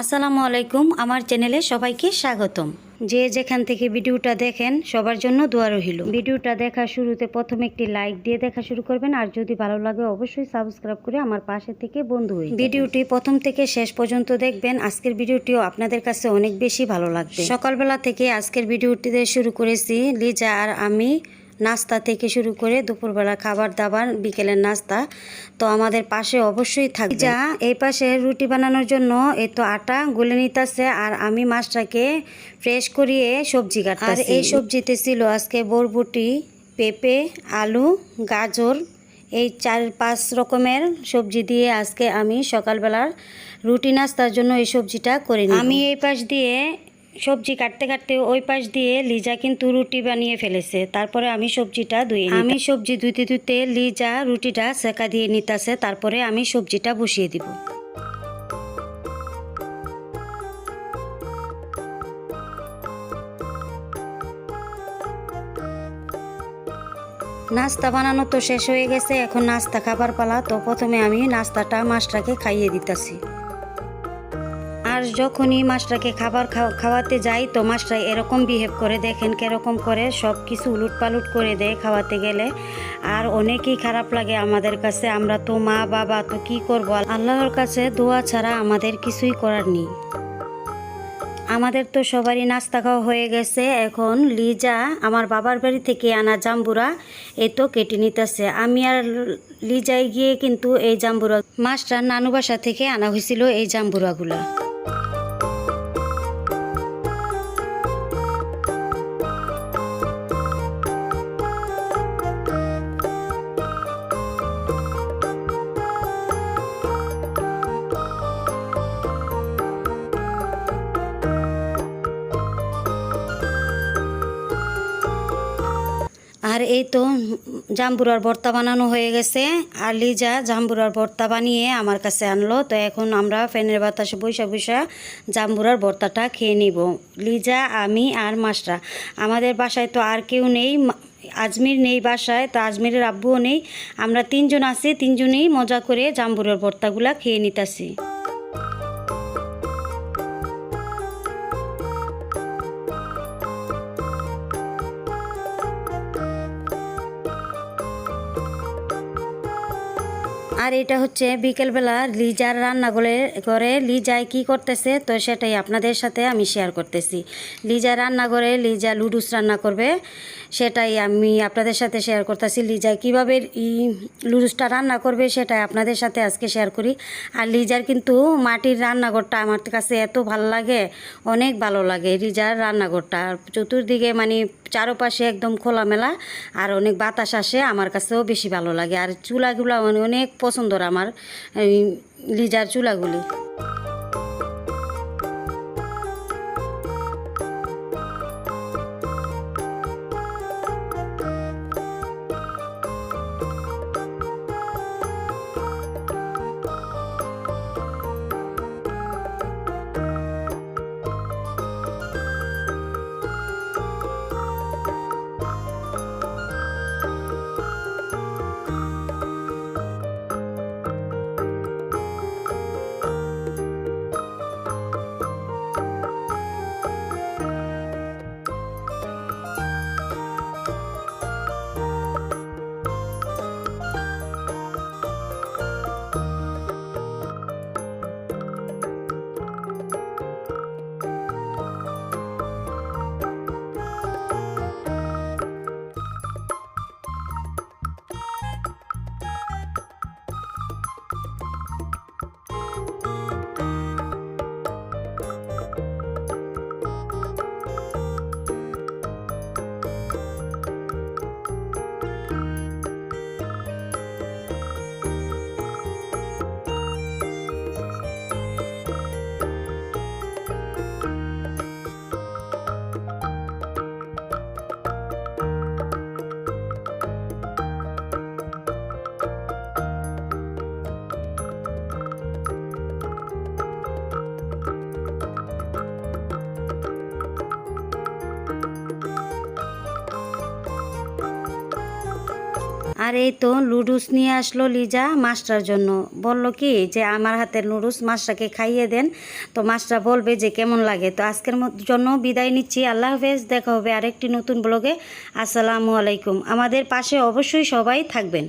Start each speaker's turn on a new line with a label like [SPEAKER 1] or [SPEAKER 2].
[SPEAKER 1] আসসালামু আলাইকুম, আমার চ্যানেলে সবাইকে স্বাগতম। যে যেখান থেকে ভিডিওটা দেখেন, সবার জন্য দোয়া রহিল ভিডিওটা দেখা শুরুতে প্রথমে একটি লাইক দিয়ে দেখা শুরু করবেন, আর যদি ভালো লাগে অবশ্যই সাবস্ক্রাইব করে আমার পাশে থেকে বন্ধু যাবেন। ভিডিওটি প্রথম থেকে শেষ পর্যন্ত দেখবেন, আজকের ভিডিওটিও আপনাদের কাছে অনেক বেশি ভালো লাগবে। সকালবেলা থেকে আজকের ভিডিওটিতে শুরু করেছি লিজা আর আমি। নাস্তা থেকে শুরু করে দুপুরবেলা খাবার দাবার, বিকেলের নাস্তা তো আমাদের পাশে অবশ্যই থাকবে। যা, এই পাশে রুটি বানানোর জন্য এই তো আটা গুলে নিতেছে আর আমি মাছটাকে ফ্রেশ করিয়ে সবজি কাটতে আর এই সবজিতে ছিল আজকে বরবটি, পেঁপে, আলু, গাজর, এই চার পাঁচ রকমের সবজি দিয়ে আজকে আমি সকালবেলার রুটি নাস্তার জন্য এই সবজিটা করে আমি এই পাশ দিয়ে সবজি কাটতে কাটতে ওই পাশ দিয়ে লিজা কিন্তু রুটি বানিয়ে ফেলেছে। তারপরে আমি সবজিটা ধুয়ে আমি সবজি ধুইতে ধুইতে লিজা রুটিটা সেকা দিয়ে নিতেছে, তারপরে আমি সবজিটা বসিয়ে দিব। নাস্তা বানানো তো শেষ হয়ে গেছে, এখন নাস্তা খাবার পালা, তো প্রথমে আমি নাস্তাটা মাছটাকে খাইয়ে দিতেছি। আর যখনই মাছটাকে খাবার খাও- খাওয়াতে যাই তো মাছটা এরকম বিহেভ করে, দেখেন কীরকম করে সব কিছু উলুট পালুট করে দেয় খাওয়াতে গেলে। আর অনেকই খারাপ লাগে আমাদের কাছে, আমরা তো মা, বাবা, তো কি করব? আল্লাহর কাছে দোয়া ছাড়া আমাদের কিছুই করার নেই। আমাদের তো সবারই নাস্তা খাওয়া হয়ে গেছে। এখন লিজা, আমার বাবার বাড়ি থেকে আনা জাম্বুরা এই তো কেটে নিতেছে। আমি আর লিজায় গিয়ে কিন্তু এই জাম্বুরা মাছটা নানু বাসা থেকে আনা হয়েছিল এই জাম্বুরাগুলা। আর এই তো জাম্বুরার ভর্তা বানানো হয়ে গেছে। আর লিজা জাম্বুরার ভর্তা বানিয়ে আমার কাছে আনলো। তো এখন আমরা ফ্যানের বাতাসে বৈশা বৈশা জাম্বুরার ভর্তাটা খেয়ে নিব। লিজা, আমি আর মাসরা। আমাদের বাসায় তো আর কেউ নেই আজমির নেই বাসায়, তো আজমিরের আব্বুও নেই। আমরা তিনজন আছি, তিনজনেই মজা করে জাম্বুরার ভর্তাগুলা খেয়ে নিতেছি। আর এটা হচ্ছে বিকেলবেলা লিজার রান্না করে করে লিজায় কি করতেছে, তো সেটাই আপনাদের সাথে আমি শেয়ার করতেছি। লিজা রান্না করে, লিজা লুডুস রান্না করবে, সেটাই আমি আপনাদের সাথে শেয়ার করতেছি। লিজায় কীভাবে লুডুসটা রান্না করবে সেটাই আপনাদের সাথে আজকে শেয়ার করি। আর লিজার কিন্তু মাটির রান্নাঘরটা আমার কাছে এত ভালো লাগে, অনেক ভালো লাগে লিজার রান্নাঘরটা। আর চতুর্দিকে মানে চারপাশে একদম খোলামেলা আর অনেক বাতাস আসে, আমার কাছেও বেশি ভালো লাগে। আর চুলাগুলো মানে অনেক পছন্দর আমার লিজার চুলাগুলি। আর এই তো লুডুস নিয়ে আসলো লিজা মাছটার জন্য। বলল কি যে, আমার হাতের নুডলস মাছটাকে খাইয়ে দেন। তো মাছটা বলবে যে, কেমন লাগে? তো আজকের জন্য বিদায় নিচ্ছি। আল্লাহ হাফেজ। দেখা হবে আরেকটি নতুন ব্লগে। আসসালামু আলাইকুম। আমাদের পাশে অবশ্যই সবাই থাকবেন।